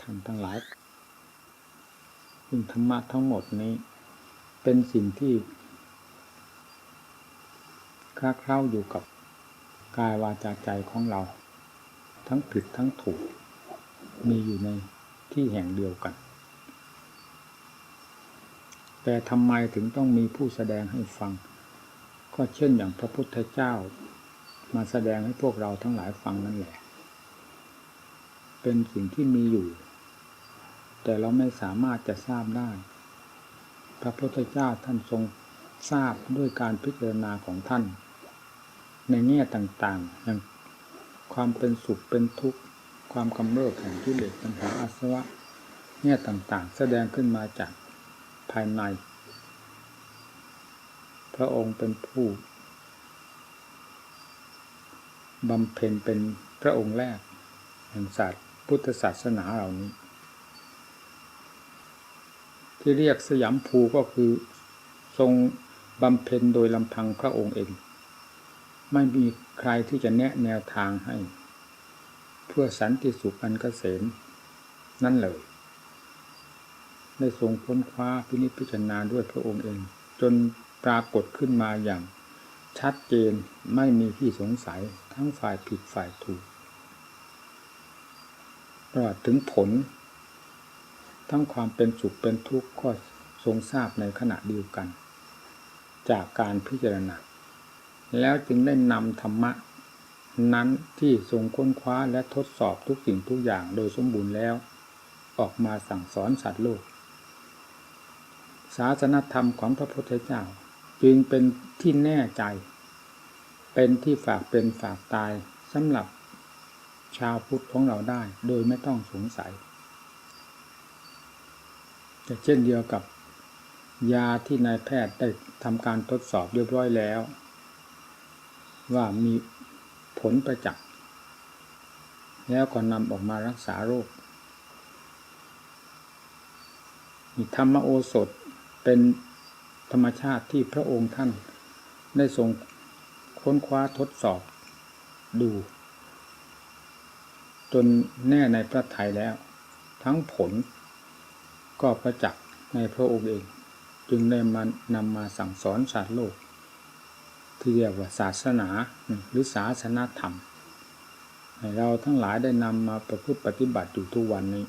ท่านทั้งหลายซึ่งธรรมะทั้งหมดนี้ เป็นสิ่งที่คลาเคล้าอยู่กับกายวาจาใจของเรา ทั้งผิดทั้งถูก มีอยู่ในที่แห่งเดียวกัน แต่ทำไมถึงต้องมีผู้แสดงให้ฟัง ก็เช่นอย่างพระพุทธเจ้า มาแสดงให้พวกเราทั้งหลายฟังนั่นแหละ เป็นสิ่งที่มีอยู่ แต่เราไม่สามารถจะทราบได้ พระพุทธเจ้าท่านทรงทราบด้วยการพิจารณาของท่าน ในแง่ต่างๆอย่างความเป็นสุขเป็นทุกข์ ความกำเริบแห่งกิเลสปัญหาอาสวะแง่ต่างๆ แสดงขึ้นมาจากภายใน พระองค์เป็นผู้บำเพ็ญเป็นพระองค์แรกแห่งศาสตร์พุทธศาสนาเหล่านี้ ที่เรียกสยามภูก็คือทรงบำเพ็ญโดยลำพังพระองค์เอง ไม่มีใครที่จะแนะแนวทางให้ เพื่อสันติสุขอันกเกษมนั่นเลยได้ทรงค้นคว้าพินิจพิจารณาด้วยพระองค์เอง จนปรากฏขึ้นมาอย่างชัดเจนไม่มีที่สงสัยทั้งฝ่ายผิดฝ่ายถูกตลอดถึงผล ทั้งความเป็นสุขเป็นทุกข์ก็ทรงทราบในขณะเดียวกัน จากการพิจารณาแล้วจึงได้นำธรรมะ นั้นที่ทรงค้นคว้าและทดสอบทุกสิ่งทุกอย่างโดยสมบูรณ์แล้ว ออกมาสั่งสอนสัตว์โลก ศาสนธรรมของพระพุทธเจ้า จึงเป็นที่แน่ใจ เป็นที่ฝากเป็นฝากตายสำหรับชาวพุทธของเราได้โดยไม่ต้องสงสัย จะเช่นเดียวกับยาที่นายแพทย์ได้ทำการทดสอบเรียบร้อยแล้ว ว่ามีผลประจักษ์ แล้วก็นำออกมารักษาโรคมีธรรมโอสถเป็นธรรมชาติที่พระองค์ท่านได้ทรงค้นคว้าทดสอบดู จนแน่ในพระทัยแล้ว ทั้งผล ก็ประจักษ์ในพระองค์เอง จึงได้มานำมาสั่งสอนสาตว์โลก ที่เรียกว่าศาสนาหรือศาสนาธรรมให้เราทั้งหลายได้นำมาประพฤติปฏิบัติอยู่ทุกวันนี้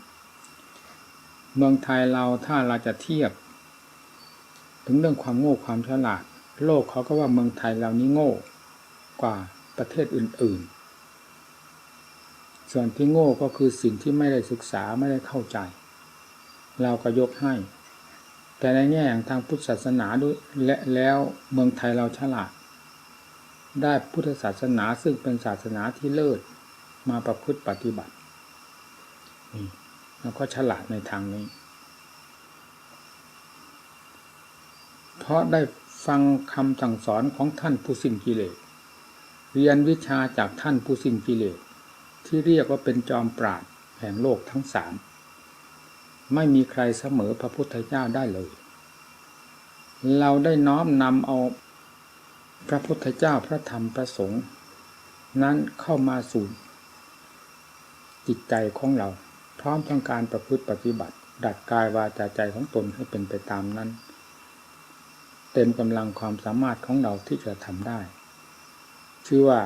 เมืองไทยเราถ้าเราจะเทียบ ถึงเรื่องความโง่ความฉลาด โลกเขาก็ว่าเมืองไทยเรานี้โง่กว่าประเทศอื่น ๆ ส่วนที่โง่ก็คือสิ่งที่ไม่ได้ศึกษาไม่ได้เข้าใจ เราก็ยกให้ แต่ในแง่ทางพุทธศาสนาด้วยและแล้วเมืองไทยเราฉลาด ได้พุทธศาสนาซึ่งเป็นศาสนาที่เลิศมาประพฤติปฏิบัตินี่แล้วก็ฉลาดในทางนี้ เพราะได้ฟังคำสั่งสอนของท่านผู้สิ้นกิเลสเรียนวิชาจากท่านผู้สิ้นกิเลสที่เรียกว่าเป็นจอมปราดแห่งโลกทั้งสาม ไม่มีใครเสมอพระพุทธเจ้าได้เลย เราได้น้อมนำเอาพระพุทธเจ้าพระธรรมพระสงฆ์นั้นเข้ามาสู่จิตใจของเรา พร้อมทั้งการประพฤติปฏิบัติ ดัดกายวาจาใจของตนให้เป็นไปตามนั้น เต็มกำลังความสามารถของเราที่จะทำได้ ชื่อว่า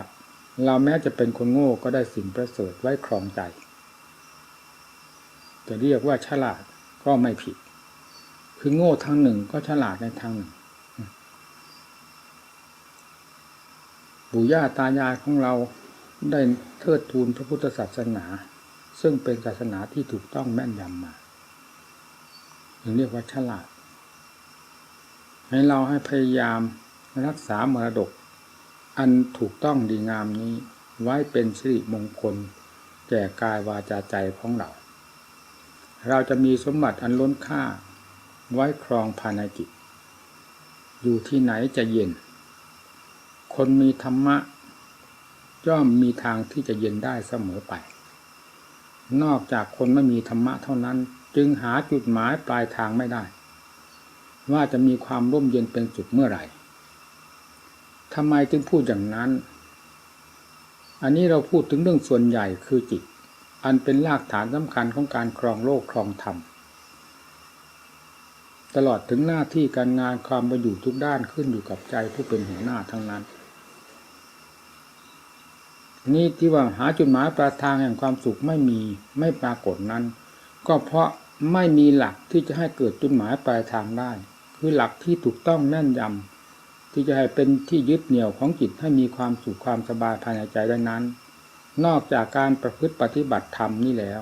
เราแม้จะเป็นคนโง่ก็ได้สิ่งประเสริฐไว้ครองใจ จะเรียกว่าฉลาดก็ไม่ผิด คือโง่ทางหนึ่งก็ฉลาดในทางหนึ่งปู่ย่าตายายของเราได้เทิดทูนพระพุทธศาสนา ซึ่งเป็นศาสนาที่ถูกต้องแม่นยำมาถึงเรียกว่าฉลาด ให้เราให้พยายามรักษามรดก อันถูกต้องดีงามนี้ไว้เป็นสิริมงคล แก่กายวาจาใจของเรา เราจะมีสมบัติอันล้นค่า ไว้ครองภายในจิต อยู่ที่ไหนจะเย็น คนมีธรรมะย่อมมีทางที่จะเย็นได้เสมอไป นอกจากคนไม่มีธรรมะเท่านั้น จึงหาจุดหมายปลายทางไม่ได้ ว่าจะมีความร่มเย็นเป็นจุดเมื่อไหร่ทำไมจึงพูดอย่างนั้น อันนี้เราพูดถึงเรื่องส่วนใหญ่คือจิต อันเป็นรากฐานสำคัญของการครองโลกครองธรรม ตลอดถึงหน้าที่การงานความประอยู่ทุกด้านขึ้นอยู่กับใจผู้เป็นหัวหน้าทั้งนั้น นี่ที่ว่าหาจุดหมายปลายทางแห่งความสุขไม่มีไม่ปรากฏนั้น ก็เพราะไม่มีหลักที่จะให้เกิดจุดหมายปลายทางได้ คือหลักที่ถูกต้องแม่นยำที่จะให้เป็นที่ยึดเหนี่ยวของจิตให้มีความสุขความสบายภายในใจได้นั้น นอกจากการประพฤติปฏิบัติธรรมนี่แล้ว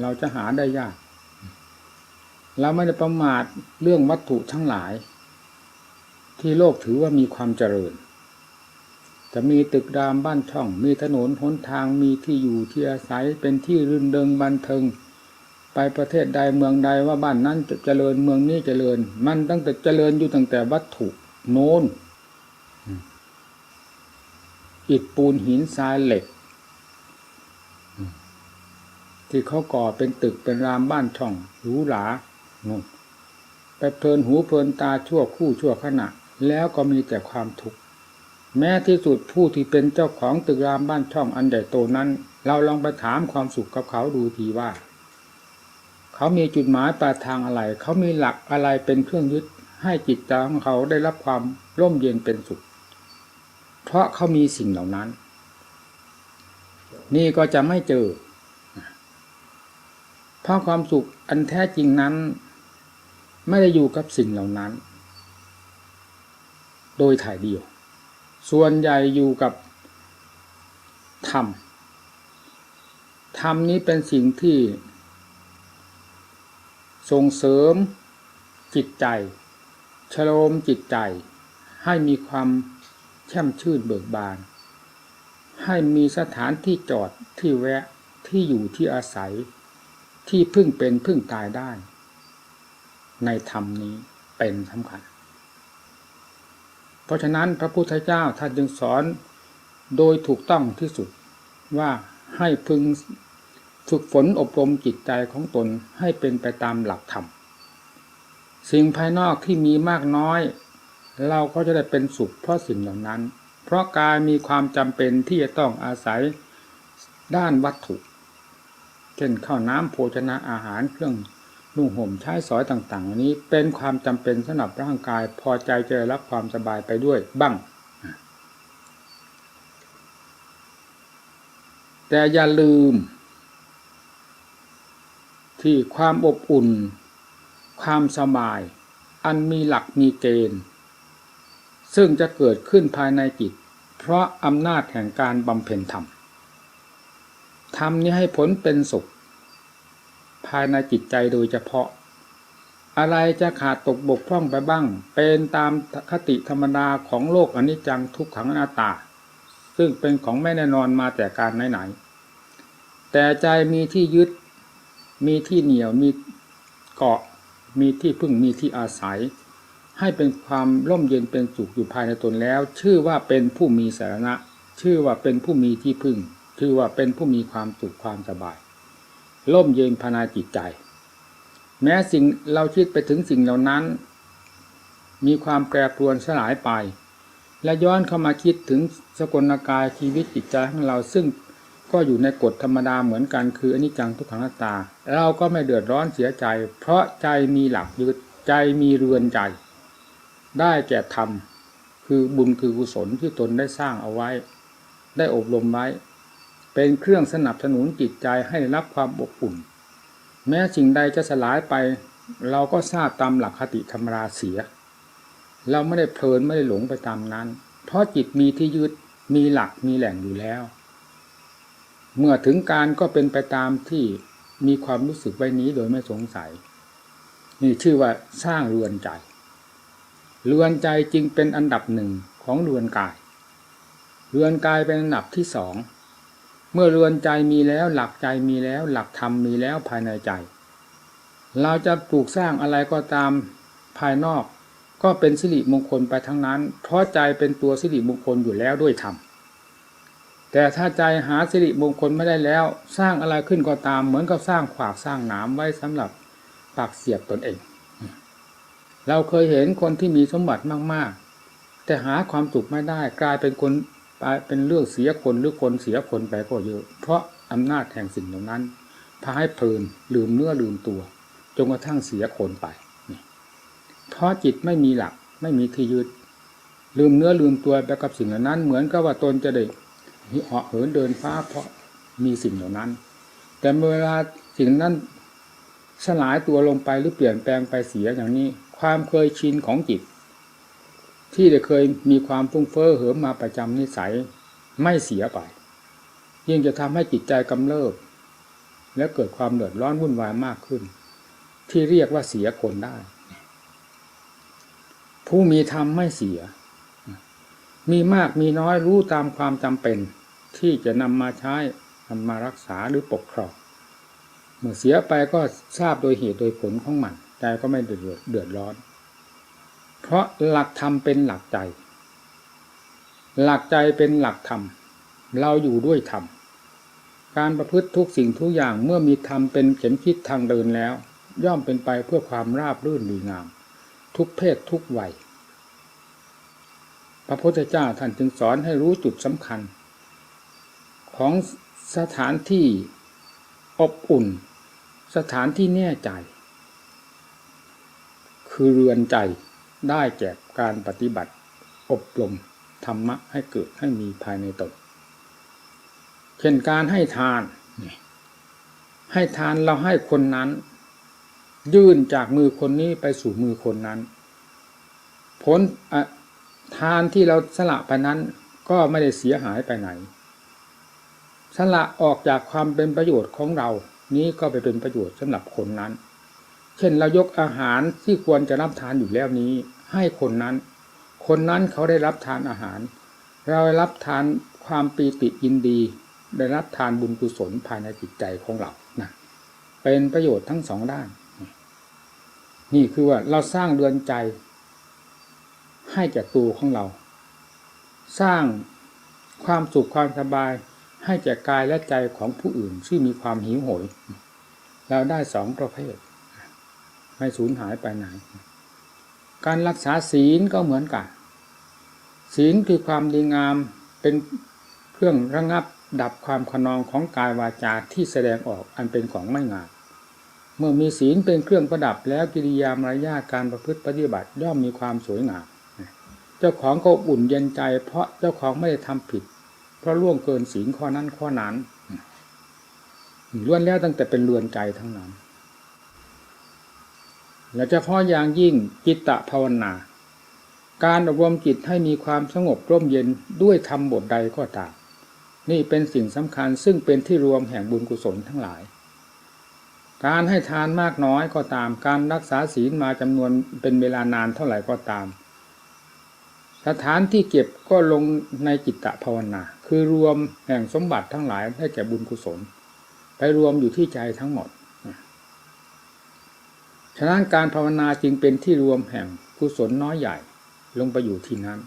เราจะหาได้ยาก เราไม่ได้ประมาทเรื่องวัตถุทั้งหลาย ที่โลกถือว่ามีความเจริญ จะมีตึกรามบ้านช่อง มีถนนหนทางมีที่อยู่ที่อาศัยเป็นที่รื่นเริงบันเทิงไปประเทศใดเมืองใดว่าบ้านนั้นจะเจริญเมืองนี้เจริญ มันตั้งแต่เจริญอยู่ตั้งแต่วัตถุโน้นอิฐปูนหินทรายเหล็ก ที่เขาก่อเป็นตึกเป็นรามบ้านช่องหรูหรานู่นไปเพลินหูเพลินตาชั่วคู่ชั่วขณะ แล้วก็มีแต่ความทุกข์แม้ที่สุดผู้ที่เป็นเจ้าของตึกรามบ้านช่องอันใหญ่โตนั้น เราลองไปถามความสุขกับเขาดูทีว่า เขามีจุดหมายปลายทางอะไร เขามีหลักอะไรเป็นเครื่องยึดให้จิตใจของเขาได้รับความร่มเย็นเป็นสุข เพราะเขามีสิ่งเหล่านั้น นี่ก็จะไม่เจอ ราะความสุขอันแท้จริงนั้น ไม่ได้อยู่กับสิ่งเหล่านั้น โดยถ่ายเดียว ส่วนใหญ่อยู่กับธรรม ธรรมนี้เป็นสิ่งที่ ส่งเสริมจิตใจ ชโลมจิตใจ ให้มีความแช่มชื่นเบิกบาน ให้มีสถานที่จอดที่แวะที่อยู่ที่อาศัย ที่พึ่งเป็นพึ่งตายได้ ในธรรมนี้เป็นสำคัญ เพราะฉะนั้นพระพุทธเจ้าท่านจึงสอนโดยถูกต้องที่สุดว่าให้พึงฝึกฝนอบรมจิตใจของตนให้เป็นไปตามหลักธรรม สิ่งภายนอกที่มีมากน้อย เราก็จะได้เป็นสุขเพราะสิ่งเหล่านั้น เพราะกายมีความจำเป็นที่จะต้องอาศัยด้านวัตถุ เช่นข้าวน้ำโภชนะอาหารเครื่องนุ่งห่มใช้สอยต่างๆนี้เป็นความจำเป็นสำหรับร่างกายพอใจจะรับความสบายไปด้วยบ้าง แต่อย่าลืม ที่ความอบอุ่น ความสบาย อันมีหลักมีเกณฑ์ ซึ่งจะเกิดขึ้นภายในจิต เพราะอำนาจแห่งการบำเพ็ญธรรม ธรรมนี้ให้ผลเป็นสุข ภายในจิตใจโดยเฉพาะ อะไรจะขาดตกบกพร่องไปบ้าง เป็นตามคติธรรมดาของโลกอนิจจังทุกขังอนัตตา ซึ่งเป็นของไม่แน่นอนมาแต่การไหนๆแต่ใจมีที่ยึด มีที่เหนียวมีเกาะ มีที่พึ่งมีที่อาศัย ให้เป็นความร่มเย็นเป็นสุขอยู่ภายในตนแล้ว ชื่อว่าเป็นผู้มีสาระชื่อว่าเป็นผู้มีที่พึ่ง ชื่อว่าเป็นผู้มีความสุขความสบายร่มเย็นภายในจิตใจ แม้สิ่งเราคิดไปถึงสิ่งเหล่านั้น มีความแปรปรวนสลายไป และย้อนเข้ามาคิดถึงสกลกายชีวิตจิตใจของเราซึ่งก็อยู่ในกฎธรรมดาเหมือนกันคืออนิจจังทุกขังนัตตา เราก็ไม่เดือดร้อนเสียใจ เพราะใจมีหลักยึดใจมีเรือนใจ ได้แก่ธรรมคือบุญคือกุศลที่ตนได้สร้างเอาไว้ ได้อบรมไว้ เป็นเครื่องสนับสนุนจิตใจให้รับความอบอุ่น แม้สิ่งใดจะสลายไป เราก็ทราบตามหลักคติธรรมราเสีย เราไม่ได้เพลินไม่ได้หลงไปตามนั้น เพราะจิตมีที่ยึดมีหลักมีแหล่งอยู่แล้ว เมื่อถึงการก็เป็นไปตามที่มีความรู้สึกไว้นี้โดยไม่สงสัย นี่ชื่อว่าสร้างเรือนใจเรือนใจจึงเป็นอันดับหนึ่งของเรือนกาย เรือนกายเป็นอันดับที่สอง มื่อเรือนใจมีแล้วหลักใจมีแล้ว หลักธรรมมีแล้วภายในใจ เราจะปลูกสร้างอะไรก็ตามภายนอก ก็เป็นสิริมงคลไปทั้งนั้น เพราะใจเป็นตัวสิริมงคลอยู่แล้วด้วยธรรมแต่ถ้าใจหาสิริมงคลไม่ได้แล้ว สร้างอะไรขึ้นก็ตาม เหมือนกับสร้างขวากสร้างหนามไว้สำหรับปากเสียบตนเอง เราเคยเห็นคนที่มีสมบัติมากๆ แต่หาความสุขไม่ได้กลายเป็นคน เป็นเรื่องเสียคนหรือคนเสียคนไปก็เยอะ เพราะอำนาจแห่งสิ่งเหล่านั้นพาให้เพลินลืมเนื้อลืมตัวจนกระทั่งเสียคนไปเพราะจิตไม่มีหลักไม่มีที่ยึดลืมเนื้อลืมตัวไปกับสิ่งเหล่านั้น เหมือนกับว่าตนจะได้เหาะเหินเดินฟ้าเพราะมีสิ่งเหล่านั้น แต่เวลาสิ่งนั้นสลายตัวลงไปหรือเปลี่ยนแปลงไปเสียอย่างนี้ ความเคยชินของจิต ที่ได้เคยมีความฟุ้งเฟ้อเหิมมาประจำนิสัยไม่เสียไป ยิ่งจะทำให้จิตใจกำเริบ และเกิดความเดือดร้อนวุ่นวายมากขึ้น ที่เรียกว่าเสียคนได้ ผู้มีธรรมไม่เสีย มีมากมีน้อยรู้ตามความจำเป็น ที่จะนำมาใช้นำมารักษาหรือปกครองเมื่อเสียไปก็ทราบโดยเหตุโดยผลของมันใจก็ไม่เดือดเดือดร้อน เพราะหลักธรรมเป็นหลักใจ หลักใจเป็นหลักธรรม เราอยู่ด้วยธรรม การประพฤติทุกสิ่งทุกอย่างเมื่อมีธรรมเป็นเข็มคิดทางเดินแล้ว ย่อมเป็นไปเพื่อความราบรื่นดีงาม ทุกเพศทุกวัย พระพุทธเจ้าท่านจึงสอนให้รู้จุดสำคัญ ของสถานที่อบอุ่น สถานที่แน่ใจ คือเรือนใจ ได้แก่การปฏิบัติ อบรมธรรมะให้เกิดให้มีภายในตนเช่นการให้ทาน ให้ทานเราให้คนนั้น ยื่นจากมือคนนี้ไปสู่มือคนนั้น ผลทานที่เราสละไปนั้นก็ไม่ได้เสียหายไปไหน สละออกจากความเป็นประโยชน์ของเรา นี้ก็ไปเป็นประโยชน์สำหรับคนนั้น เช่นเรายกอาหารที่ควรจะรับทานอยู่แล้วนี้ ให้คนนั้น คนนั้นเขาได้รับทานอาหาร เราได้รับทานความปีติยินดี ได้รับทานบุญกุศลภายในจิตใจของเรานะเป็นประโยชน์ทั้งสองด้าน นี่คือว่าเราสร้างเรือนใจ ให้แก่ตัวของเรา สร้างความสุขความสบายให้แก่กายและใจของผู้อื่นที่มีความหิวโหย เราได้สองประเภท ไม่สูญหายไปไหน การรักษาศีลก็เหมือนกัน ศีลคือความดีงามเป็นเครื่องระงับดับความขนองของกายวาจาที่แสดงออกอันเป็นของไม่งาม เมื่อมีศีลเป็นเครื่องประดับแล้วกิริยามารยาการประพฤติปฏิบัติย่อมมีความสวยงาม เจ้าของก็อุ่นเย็นใจ เพราะเจ้าของไม่ได้ทำผิด เพราะล่วงเกินศีลข้อนั้นข้อนั้นล้วนแล้วตั้งแต่เป็นเรือนใจทั้งนั้น และเฉพาะอย่างยิ่งจิตตภาวนา การอบรมจิตให้มีความสงบร่มเย็นด้วยธรรมบทใดก็ตามนี่เป็นสิ่งสำคัญซึ่งเป็นที่รวมแห่งบุญกุศลทั้งหลาย การให้ทานมากน้อยก็ตาม การรักษาศีลมาจำนวนเป็นเวลานานเท่าไหร่ก็ตาม สถานที่เก็บก็ลงในจิตตภาวนา คือรวมแห่งสมบัติทั้งหลายให้แก่บุญกุศล ไปรวมอยู่ที่ใจทั้งหมด ฉะนั้นการภาวนาจึงเป็นที่รวมแห่งกุศลน้อยใหญ่ลงไปอยู่ที่นั้น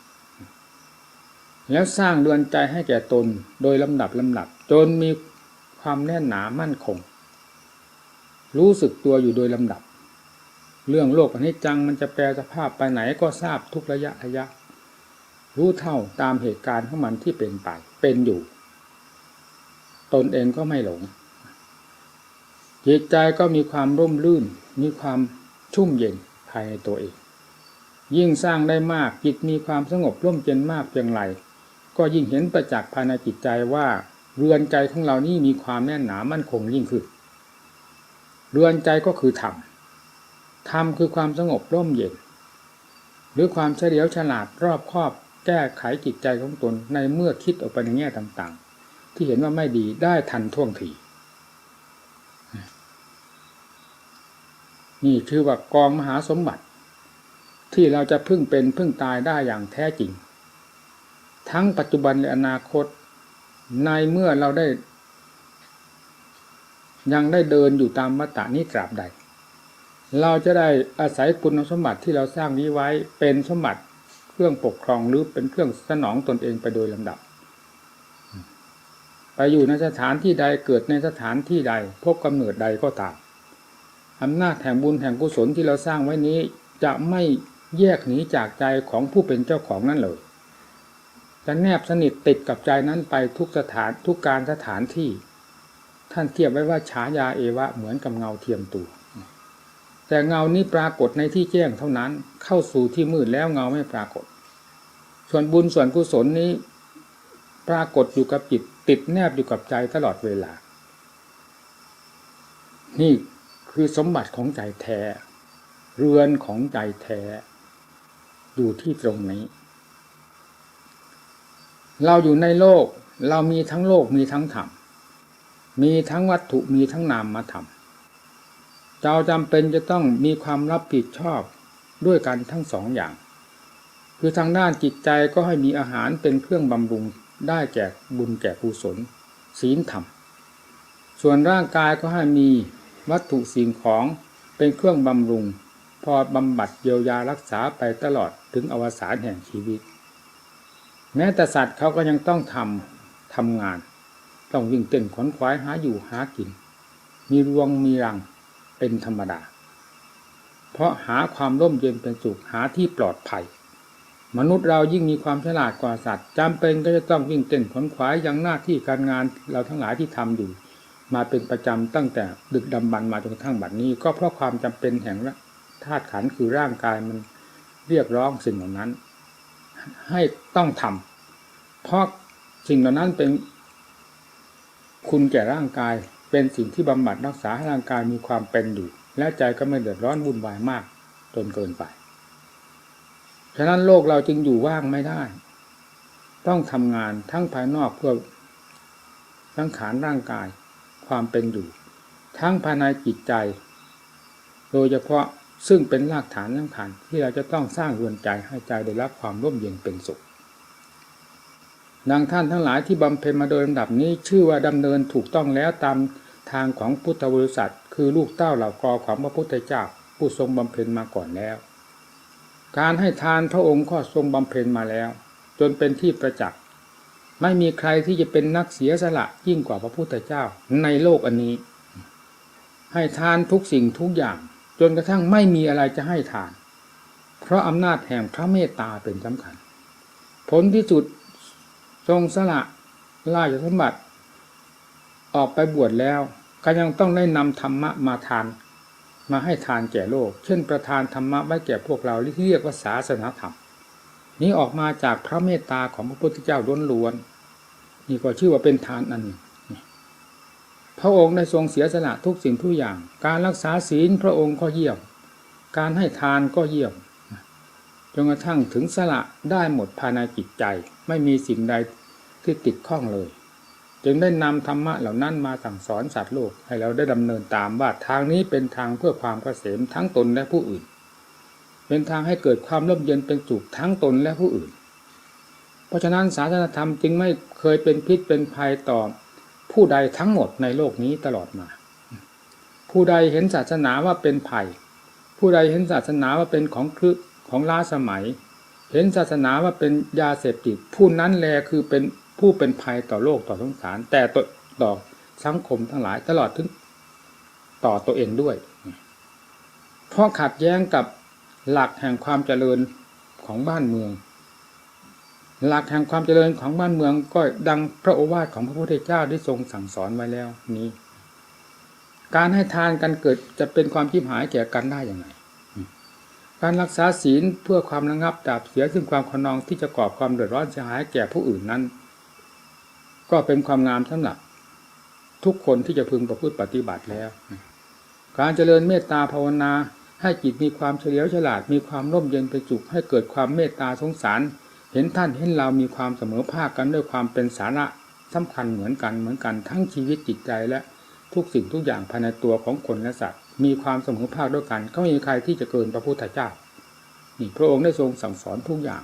แล้วสร้างเรือนใจให้แก่ตนโดยลำดับลำดับ จนมีความแน่นหนามั่นคง รู้สึกตัวอยู่โดยลำดับ เรื่องโลกอนิจจังมันจะแปลสภาพไปไหนก็ทราบทุกระยะระยะ รู้เท่าตามเหตุการณ์ของมันที่เป็นไป เป็นอยู่ ตนเองก็ไม่หลงจิตใจก็มีความร่มรื่น มีความชุ่มเย็นภายในตัวเอง ยิ่งสร้างได้มากจิตมีความสงบร่มเย็นมากเพียงไรก็ยิ่งเห็นประจักษ์ภายในจิตใจว่าเรือนใจของเรานี่มีความแน่นหนามั่นคงยิ่งขึ้นเรือนใจก็คือธรรมธรรมคือความสงบร่มเย็น หรือความเฉลียวฉลาดรอบคอบแก้ไขจิตใจของตนในเมื่อคิดออกไปในแง่ต่างๆ ที่เห็นว่าไม่ดีได้ทันท่วงที นี่คือว่ากองมหาสมบัติ ที่เราจะพึ่งเป็นพึ่งตายได้อย่างแท้จริง ทั้งปัจจุบันและอนาคต ในเมื่อเราได้ ยังได้เดินอยู่ตามมัตตานี้ตราบใด เราจะได้อาศัยคุณสมบัติที่เราสร้างนี้ไว้เป็นสมบัติเครื่องปกครองหรือเป็นเครื่องสนองตนเองไปโดยลำดับ ไปอยู่ในสถานที่ใดเกิดในสถานที่ใดพบกำเนิดใดก็ตาม อำนาจแห่งบุญแห่งกุศลที่เราสร้างไว้นี้ จะไม่แยกหนีจากใจของผู้เป็นเจ้าของนั่นเลย จะแนบสนิทติดกับใจนั้นไปทุกสถานทุกการสถานที่ ท่านเทียบไว้ว่าฉายาเอวะเหมือนกับเงาเทียมตัว แต่เงานี้ปรากฏในที่แจ้งเท่านั้นเข้าสู่ที่มืดแล้วเงาไม่ปรากฏ ส่วนบุญส่วนกุศลนี้ ปรากฏอยู่กับจิตติดแนบอยู่กับใจตลอดเวลา นี่ คือสมบัติของใจแท้ เรือนของใจแท้ อยู่ที่ตรงนี้ เราอยู่ในโลกเรามีทั้งโลกมีทั้งธรรมมีทั้งวัตถุมีทั้งนามมาธรรมเราจำเป็นจะต้องมีความรับผิดชอบด้วยกันทั้งสองอย่าง คือทางด้านจิตใจก็ให้มีอาหารเป็นเครื่องบำรุงได้แก่บุญแก่กุศลศีลธรรม ส่วนร่างกายก็ให้มี วัตถุสิ่งของเป็นเครื่องบำรุง พอบำบัดเยียวยารักษาไปตลอดถึงอวสานแห่งชีวิต แม้แต่สัตว์เขาก็ยังต้องทำทำงาน ต้องวิ่งเต้นขนขวายหาอยู่หากิน มีรวงมีรังเป็นธรรมดา เพราะหาความร่มเย็นเป็นสุขหาที่ปลอดภัย มนุษย์เรายิ่งมีความฉลาดกว่าสัตว์จำเป็นก็จะต้องวิ่งเต้นขนขวายยังหน้าที่การงานเราทั้งหลายที่ทำอยู่ มาเป็นประจำตั้งแต่ดึกดำบรรพ์มาจนกระทั่งบัดนี้ ก็เพราะความจำเป็นแห่งธาตุขันคือร่างกายมันเรียกร้องสิ่งเหล่านั้น ให้ต้องทำเพราะสิ่งเหล่านั้นเป็นคุณแก่ร่างกายเป็นสิ่งที่บำบัดรักษาให้ร่างกายมีความเป็นอยู่ และใจก็ไม่เดือดร้อนวุ่นวายมากจนเกินไป ฉะนั้นโลกเราจึงอยู่ว่างไม่ได้ ต้องทำงานทั้งภายนอกเพื่อสังขารร่างกาย ความเป็นอยู่ ทั้งภายในจิตใจ โดยเฉพาะซึ่งเป็นรากฐานสำคัญที่เราจะต้องสร้างเรือนใจให้ใจได้รับความร่มเย็นเป็นสุขดังท่านทั้งหลายที่บำเพ็ญมาโดยลำดับนี้ชื่อว่าดำเนินถูกต้องแล้วตามทางของพุทธบริษัท คือลูกเต้าเหล่ากอของพระพุทธเจ้าผู้ทรงบำเพ็ญมาก่อนแล้ว การให้ทานพระองค์ก็ทรงบำเพ็ญมาแล้ว จนเป็นที่ประจักษ์ ไม่มีใครที่จะเป็นนักเสียสละยิ่งกว่าพระพุทธเจ้าในโลกอันนี้ ให้ทานทุกสิ่งทุกอย่าง จนกระทั่งไม่มีอะไรจะให้ทาน เพราะอำนาจแห่งพระเมตตาเป็นสำคัญ ผลที่สุดทรงสละราชสมบัติ ออกไปบวชแล้วก็ยังต้องได้นำธรรมะมาทาน มาให้ทานแก่โลก เช่นประทานธรรมะไว้แก่พวกเราที่เรียกว่าศาสนาธรรม นี้ออกมาจากพระเมตตาของพระพุทธเจ้าล้วนๆ นี่ก็ชื่อว่าเป็นทานอันหนึ่งพระองค์ได้ทรงเสียสละทุกสิ่งทุกอย่าง การรักษาศีลพระองค์ก็เยี่ยม การให้ทานก็เยี่ยมจนกระทั่งถึงสละได้หมดภายในจิตใจ ไม่มีสิ่งใดที่ติดข้องเลย จึงได้นำธรรมะเหล่านั้นมาสั่งสอนสัตว์โลกให้เราได้ดำเนินตามว่าทางนี้เป็นทางเพื่อความเกษมทั้งตนและผู้อื่น เป็นทางให้เกิดความร่มเย็นเป็นสุขทั้งตนและผู้อื่น เพราะฉะนั้นศาสนธรรมจึงไม่เคยเป็นพิษเป็นภัยต่อผู้ใดทั้งหมดในโลกนี้ตลอดมา ผู้ใดเห็นศาสนาว่าเป็นภัย ผู้ใดเห็นศาสนาว่าเป็นของคลึกของล้าสมัย เห็นศาสนาว่าเป็นยาเสพติด ผู้นั้นแลคือเป็นผู้เป็นภัยต่อโลกต่อสงสาร แต่ต่อต่อสังคมทั้งหลายตลอดถึงต่อตัวเองด้วย เพราะขัดแย้งกับหลักแห่งความเจริญของบ้านเมือง หลักแห่งความเจริญของบ้านเมืองก็ดังพระโอวาทของพระพุทธเจ้าได้ทรงสั่งสอนไว้แล้วนี้ การให้ทานกันเกิดจะเป็นความชิบหายแก่กันได้อย่างไรการรักษาศีลเพื่อความระงับดับเสียซึ่งความขนองที่จะก่อความเดือดร้อนเสียหายแก่ผู้อื่นนั้น ก็เป็นความงามสำหรับทุกคนที่จะพึงประพฤติปฏิบัติแล้ว การเจริญเมตตาภาวนาให้จิตมีความเฉลียวฉลาดมีความร่มเย็นเป็นสุขให้เกิดความเมตตาสงสาร เห็นท่านเห็นเรามีความเสมอภาคกันด้วยความเป็นสาระสำคัญเหมือนกันเหมือนกันทั้งชีวิตจิตใจและทุกสิ่งทุกอย่างภายในตัวของคนและสัตว์มีความเสมอภาคด้วยกันก็ไม่มีใครที่จะเกินพระพุทธเจ้านี่พระองค์ได้ทรงสั่งสอนทุกอย่าง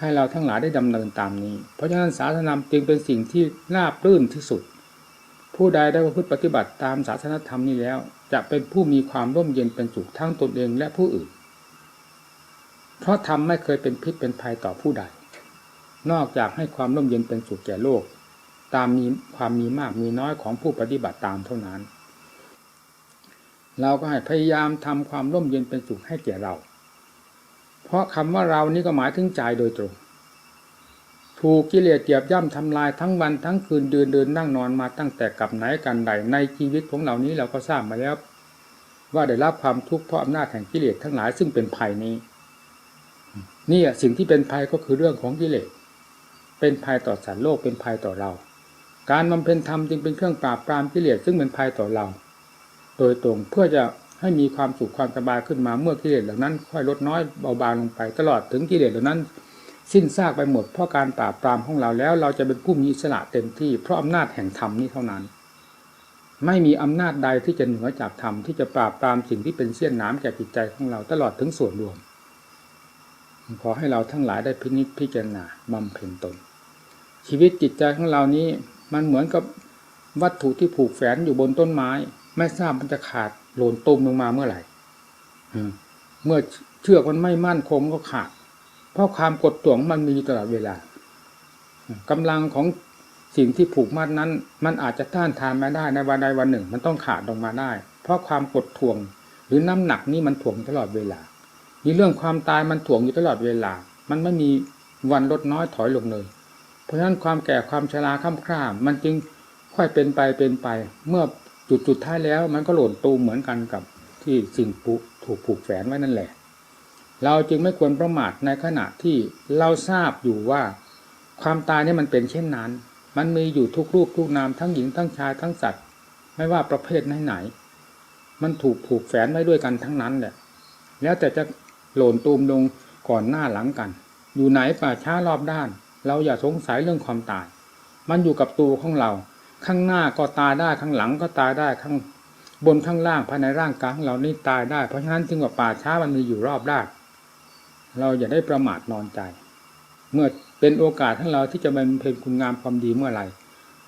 ให้เราทั้งหลายได้ดำเนินตามนี้ เพราะฉะนั้นศาสนาจึงเป็นสิ่งที่ราบรื่นที่สุด ผู้ใดได้ประพฤติปฏิบัติตามศาสนธรรมนี้แล้ว จะเป็นผู้มีความร่มเย็นเป็นสุขทั้งตนเองและผู้อื่น เพราะธรรมไม่เคยเป็นพิษเป็นภัยต่อผู้ใด นอกจากให้ความร่มเย็นเป็นสุขแก่โลก ตามมีความมีมากมีน้อยของผู้ปฏิบัติตามเท่านั้น เราก็ให้พยายามทำความร่มเย็นเป็นสุขให้แก่เรา เพราะคำว่าเรานี่ก็หมายถึงใจโดยตรงถูกกิเลสเหยียบย่ำทำลายทั้งวันทั้งคืนเดินเดินนั่งนอนมาตั้งแต่กับไหนกันใดในชีวิตของเรานี้เราก็ทราบมาแล้ว ว่าได้รับความทุกข์เพราะอำนาจแห่งกิเลสทั้งหลายซึ่งเป็นภัยนี้ นี่สิ่งที่เป็นภัยก็คือเรื่องของกิเลสเป็นภัยต่อสัตว์โลกเป็นภัยต่อเรา การบำเพ็ญธรรมจึงเป็นเครื่องปราบปรามกิเลสซึ่งเป็นภัยต่อเรา โดยตรงเพื่อจะให้มีความสุขความสบายขึ้นมาเมื่อกิเลสเหล่านั้น ค่อยลดน้อยเบาบางลงไป ตลอดถึงกิเลสเหล่านั้น สิ้นซากไปหมดเพราะการปราบปรามของเราแล้ว เราจะเป็นผู้มีอิสระเต็มที่เพราะอำนาจแห่งธรรมนี้เท่านั้น ไม่มีอำนาจใดที่จะเหนือจากธรรมที่จะปราบปรามสิ่งที่เป็นเสี้ยนน้ำแก่จิตใจของเราตลอดถึงส่วนรวม ขอให้เราทั้งหลายได้พินิจพิจารณาบำเพ็ญตน ชีวิตจิตใจของเรานี้มันเหมือนกับวัตถุที่ผูกแฝนอยู่บนต้นไม้ ไม่ทราบมันจะขาดหล่นตุมลงมาเมื่อไหร่เมื่อเชือกมันไม่มั่นคงก็ขาด เพราะความกดต่วงมันมีตลอดเวลากำลังของสิ่งที่ผูกมัดนั้น มันอาจจะต้านทานไม่ได้ในวันใดวันหนึ่ง มันต้องขาดลงมาได้ เพราะความกดท่วง หรือน้ำหนักนี่มันถ่วงตลอดเวลา มีเรื่องความตายมันถ่วงอยู่ตลอดเวลา มันไม่มีวันลดน้อยถอยลงเลย เพราะฉะนั้นความแก่ความชราข้ามคร่ามมันจึงค่อยเป็นไปเป็นไป เมื่อจุดจุดท้ายแล้ว มันก็หล่นตูมเหมือนกันกับที่สิ่งผูถูกผูกแฝงไว้นั่นแหละ เราจึงไม่ควรประมาทในขณะที่เราทราบอยู่ว่า ความตายนี่มันเป็นเช่นนั้น มันมีอยู่ทุกรูปทุกนามทั้งหญิงทั้งชายทั้งสัตว์ ไม่ว่าประเภทไหนๆมันถูกผูกแฝงไว้ด้วยกันทั้งนั้นแหละ แล้วแต่จะ หล่นตูมลงก่อนหน้าหลังกัน อยู่ไหนป่าช้ารอบด้าน เราอย่าสงสัยเรื่องความตาย มันอยู่กับตัวของเรา ข้างหน้าก็ตายได้ข้างหลังก็ตายได้ข้างบนข้างล่างภายในร่างกายของเรานี่ตายได้ เพราะฉะนั้นจึงว่าป่าช้ามันมีอยู่รอบด้านเราอย่าได้ประมาทนอนใจ เมื่อเป็นโอกาสของเราที่จะบำเพ็ญคุณงามความดีเมื่อไหร่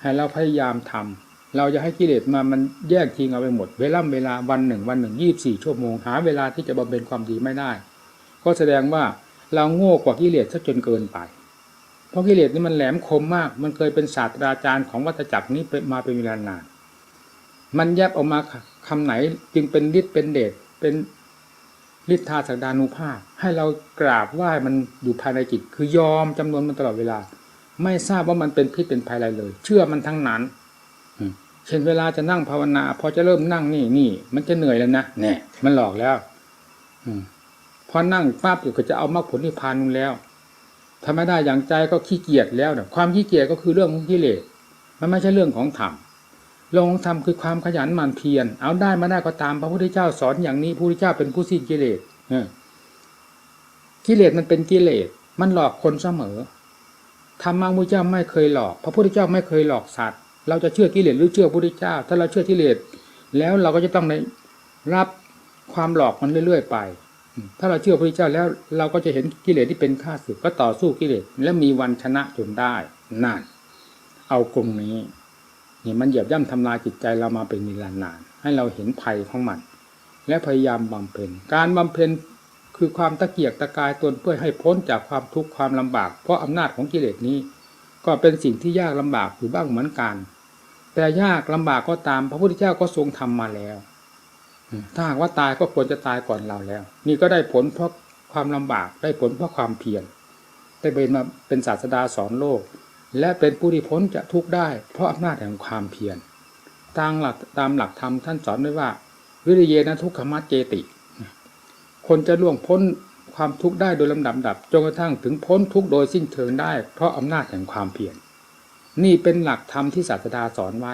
ให้เราพยายามทำเราจะให้กิเลสมามันแยกทิ้งเอาไปหมด เวลาเวลาวันหนึ่งวันหนึ่งยี่บสี่ชั่วโมงหาเวลาที่จะบำเพ็ญความดีไม่ได้ ก็แสดงว่าเราโง่กว่ากิเลสซะจนเกินไป เพราะกิเลสนี่มันแหลมคมมาก มันเคยเป็นศาสตราจารย์ของวัฏจักรนี้มาเป็นเวลานาน มันแยบออกมาคำไหนจึงเป็นฤทธิ์เป็นเดชเป็นฤทธาสักดานุภาพ ให้เรากราบไหว้มันอยู่ภายในจิต คือยอมจำนวนมันตลอดเวลา ไม่ทราบว่ามันเป็นพิษเป็นภัยอะไรเลย เชื่อมันทั้งนั้นเช่นเวลาจะนั่งภาวนา พอจะเริ่มนั่งนี่นี่มันจะเหนื่อยแล้วนะแน่มันหลอกแล้ว อืม พอนั่งปั๊บอยู่ก็จะเอามรรคผลนิพพานนู่นแล้วทำไม่ได้อย่างใจก็ขี้เกียจแล้วเนี่ยความขี้เกียจก็คือเรื่องของกิเลสมันไม่ใช่เรื่องของธรรมเรื่องของธรรมคือความขยันหมั่นเพียรเอาได้มาได้ก็ตามพระพุทธเจ้าสอนอย่างนี้พระพุทธเจ้าเป็นผู้สิ้นกิเลสกิเลสมันเป็นกิเลสมันหลอกคนเสมอธรรมะพระพุทธเจ้าไม่เคยหลอก พระพุทธเจ้าไม่เคยหลอกสัตว์เราจะเชื่อกิเลสหรือเชื่อพระพุทธเจ้า ถ้าเราเชื่อกิเลสแล้วเราก็จะต้องได้รับความหลอกมันเรื่อย ๆ ไป ถ้าเราเชื่อพระพุทธเจ้าแล้วเราก็จะเห็นกิเลสที่เป็นข้าศึกก็ต่อสู้กิเลสและมีวันชนะจนได้นั่นเอากรงนี้นี่มันเหยียบย่ำทำลายจิตใจเรามาเป็นเวลานานให้เราเห็นภัยของมัน และพยายามบำเพ็ญการบำเพ็ญคือความตะเกียกตะกายตนเพื่อให้พ้นจากความทุกข์ความลำบาก เพราะอำนาจของกิเลสนี้ ก็เป็นสิ่งที่ยากลำบากอยู่บ้างเหมือนกัน แต่ยากลำบากก็ตามพระพุทธเจ้าก็ทรงทำมาแล้ว ถ้าหากว่าตายก็ควรจะตายก่อนเราแล้ว นี่ก็ได้ผลเพราะความลำบากได้ผลเพราะความเพียรได้เป็นมาเป็นศาสดาสอนโลก และเป็นผู้ที่พ้นจะทุกข์ได้ เพราะอำนาจแห่งความเพียรตามหลักตามหลักธรรมท่านสอนไว้ว่า วิริเยนะทุกขมัจเจติ คนจะล่วงพ้นความทุกข์ได้โดยลำดับดับจนกระทั่งถึงพ้นทุกข์โดยสิ้นเชิงได้ เพราะอำนาจแห่งความเพียรนี่เป็นหลักธรรมที่ศาสดาสอนไว้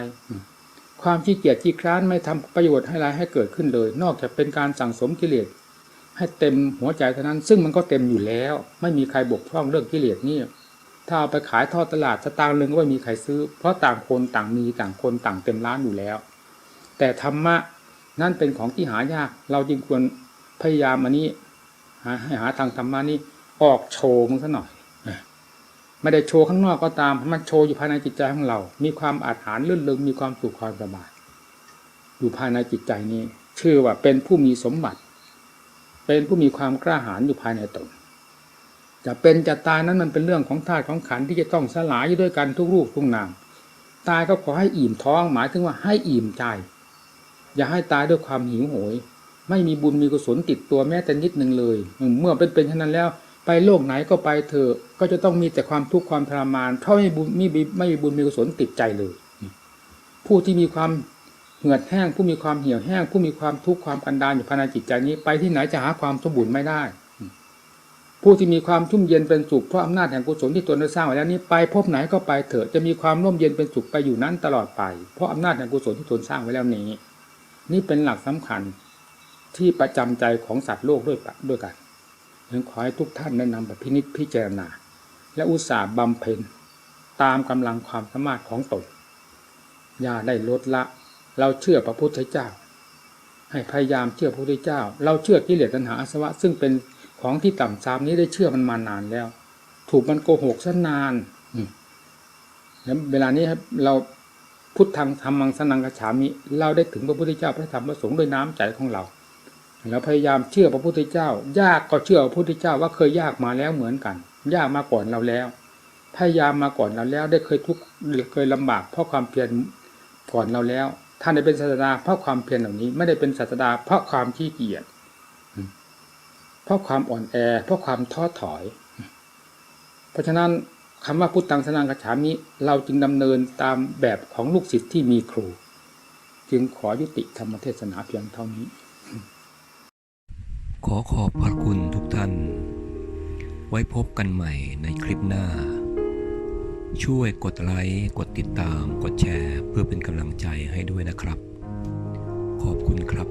ความขี้เกียจขี้คร้านไม่ทำประโยชน์ให้ไรให้เกิดขึ้นเลย นอกจากเป็นการสั่งสมกิเลสให้เต็มหัวใจเท่านั้น ซึ่งมันก็เต็มอยู่แล้ว ไม่มีใครบกพร่องเรื่องกิเลสนี่ถ้าเอาไปขายทอดตลาดสตางค์หนึ่งก็ไม่มีใครซื้อ เพราะต่างคนต่างมีต่างคนต่างเต็มร้านอยู่แล้ว แต่ธรรมะนั่นเป็นของที่หายาก เราจึงควรพยายามอันนี้หาให้หาทางธรรมะนี้ออกโชว์มันซะหน่อย ไม่ได้โชว์ข้างนอกก็ตามมันโชว์อยู่ภายในจิตใจของเรา มีความอาถรรพ์ลื่นลึงมีความสุขความสบายอยู่ภายในจิตใจนี้ ชื่อว่าเป็นผู้มีสมบัติ เป็นผู้มีความกล้าหาญอยู่ภายในตนจะเป็นจะตายนั้นมันเป็นเรื่องของธาตุของขันที่จะต้องสลายอยู่ด้วยกันทุกรูปทุกนามตายก็ขอให้อิ่มท้องหมายถึงว่าให้อิ่มใจ อย่าให้ตายด้วยความหิวโหย ไม่มีบุญมีกุศลติดตัวแม้แต่นิดหนึ่งเลย เมื่อเป็นเป็นเช่นนั้นแล้ว ไปโลกไหนก็ไปเถอะก็จะต้องมีแต่ความทุกข์ความทรมาน เพราะไม่มีบุญไม่มีไม่มีบุญมีกุศลติดใจเลย ผู้ที่มีความเหือดแห้ง ผู้มีความเหี่ยวแห้ง ผู้มีความทุกข์ความกันดารอยู่ภายในจิตใจนี้ ไปที่ไหนจะหาความสมบูรณ์ไม่ได้ ผู้ที่มีความชุ่มเย็นเป็นสุขเพราะอำนาจแห่งกุศลที่ตนได้สร้างไว้แล้วนี้ไปพบไหนก็ไปเถอะจะมีความร่มเย็นเป็นสุขไปอยู่นั้นตลอดไป เพราะอำนาจแห่งกุศลที่ตนสร้างไว้แล้วนี้ นี่เป็นหลักสำคัญที่ประจำใจของสัตว์โลกด้วยปะด้วยกัน จึงขอให้ทุกท่านได้นำไปพินิจพิจารณา และอุตสาห์บำเพ็ญตามกำลังความสามารถของตนอย่าได้ลดละ เราเชื่อพระพุทธเจ้า ให้พยายามเชื่อพระพุทธเจ้า เราเชื่อกิเลสตัณหาอาสวะ ซึ่งเป็นของที่ต่ำทรามนี้ได้เชื่อมันมานานแล้ว ถูกมันโกหกซะนานแล้วเวลานี้เราพุทธังธรรมังสนังกระฉามิ เราได้ถึงพระพุทธเจ้าพระธรรมพระสงฆ์ด้วยน้ำใจของเรา แล้วพยายามเชื่อพระพุทธเจ้า ยากก็เชื่อพระพุทธเจ้าว่าเคยยากมาแล้วเหมือนกัน ยากมาก่อนเราแล้ว พยายามมาก่อนเราแล้วได้เคยทุกข์เคยลำบากเพราะความเพียรก่อนเราแล้วท่านได้เป็นศาสดาเพราะความเพียรเหล่านี้ไม่ได้เป็นศาสดาเพราะความขี้เกียจเพราะความอ่อนแอ เพราะความท้อถอย เพราะฉะนั้นคำว่าพุทธังสนังกัจฉามิเราจึงดำเนินตามแบบของลูกศิษย์ที่มีครู จึงขอยุติธรรมเทศนาเพียงเท่านี้ ขอขอบพระคุณทุกท่าน ไว้พบกันใหม่ในคลิปหน้า ช่วยกดไลค์ กดติดตาม กดแชร์ เพื่อเป็นกำลังใจให้ด้วยนะครับ ขอบคุณครับ